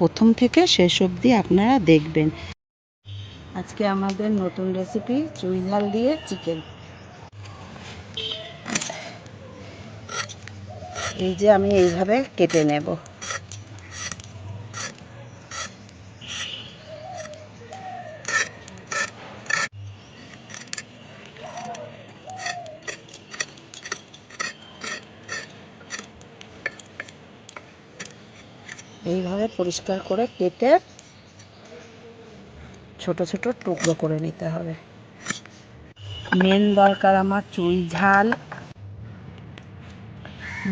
প্রথম থেকে শেষ অবধি আপনারা দেখবেন। আজকে আমাদের নতুন রেসিপি চুইঝাল দিয়ে চিকেন এই যে আমি এইভাবে কেটে নেব। এইভাবে পরিষ্কার করে কেটে ছোট ছোট টুকরো করে নিতে হবে। মেন দরকার আমার চুই ঝাল।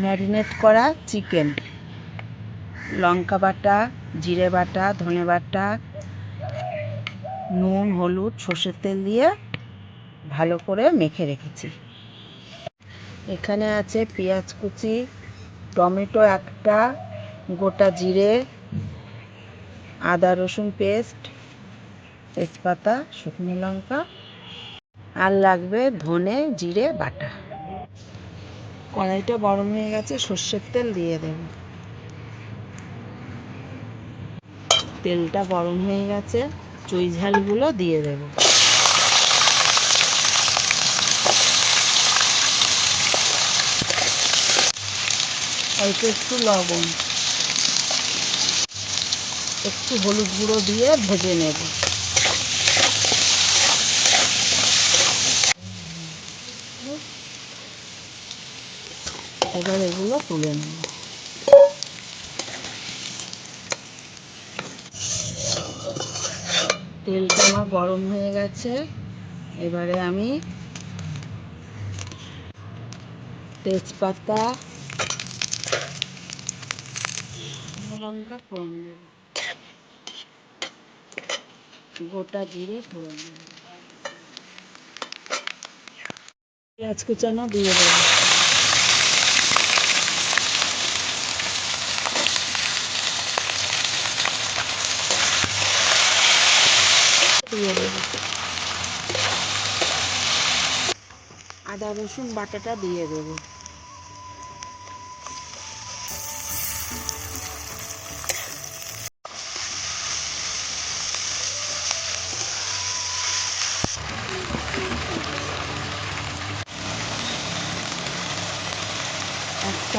ম্যারিনেট করা চিকেন লঙ্কা বাটা, জিরে বাটা, ধনে বাটা, নুন, হলুদ, সর্ষের তেল দিয়ে ভালো করে মেখে রেখেছি। এখানে আছে পেঁয়াজ কুচি, টমেটো একটা গোটা জিরে, আদা, রসুন পেস্ট, তেজপাতা, শুকনো লঙ্কা আর লাগবে ধনে জিরে বাটা। কড়াইটা গরম হয়ে গেছে, সর্ষের তেল দিয়ে দেব। তেলটা গরম হয়ে গেছে, চুই ঝালগুলো দিয়ে দেব। অল্প একটু লবণ। একটু হলুদ গুঁড়ো দিয়ে ভেজে নেব। এবার এগুলো তুলে নেব। তেলটা আমার গরম হয়ে গেছে। এবারে আমি তেজপাতা, লঙ্কা ফোড়ন দেব। গোটা জিরে ফোড়ন দেব। পেঁয়াজ কুচানো দিয়ে দেবো দিয়ে দেবো। আদা রসুন বাটাটা দিয়ে দেবো।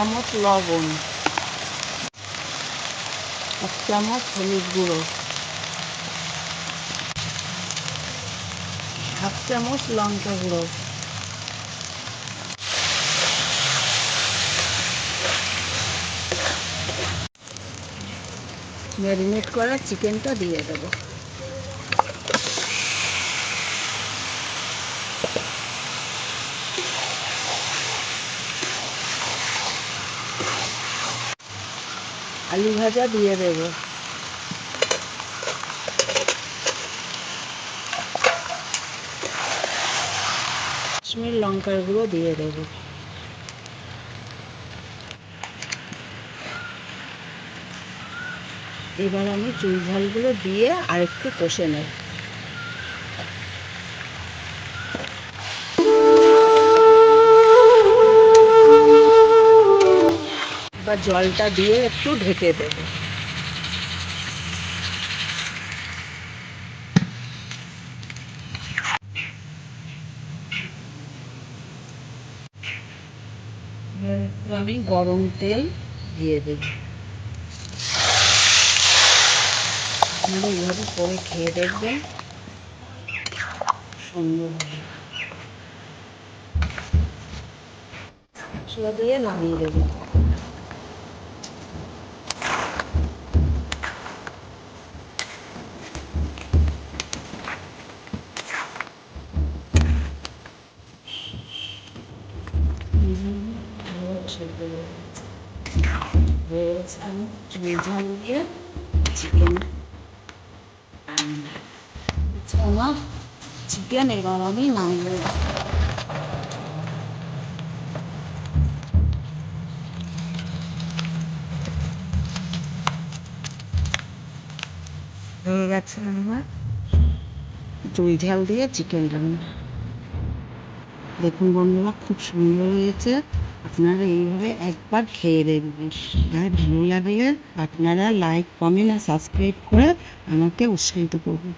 চামচ লবণ এক চামচ হলুদ গুঁড়ো হাফ চামচ লঙ্কা গুঁড়ো, ম্যারিনেট করা চিকেনটা দিয়ে দেবো। আলু ভাজা দিয়ে দেব। কাশ্মীর লঙ্কার গুঁড়ো দিয়ে দেব। এবার আমি চুই ঝালগুলো দিয়ে আরেকটু কষে নেব। এবার জলটা দিয়ে একটু ঢেকে দেবো। আমি গরম তেল দিয়ে দেব। আপনারা এইভাবে করে খেয়ে দেখবেন। সুন্দর হবে। মশলা দিয়ে নামিয়ে দেবেন আমি ঝাল দিয়ে চিকেন আমার চিকেন এবার আমি নামিয়ে। হয়ে গেছে আমার চুই ঝাল দিয়ে চিকেন রান্না দেখুন বন্ধুরা খুব সুন্দর হয়েছে। আপনারা এইভাবে একবার খেয়ে দেখবেন। আর ভালো লাগলে আপনারা লাইক কমেন্ট আর সাবস্ক্রাইব করে আমাকে উৎসাহিত করবেন।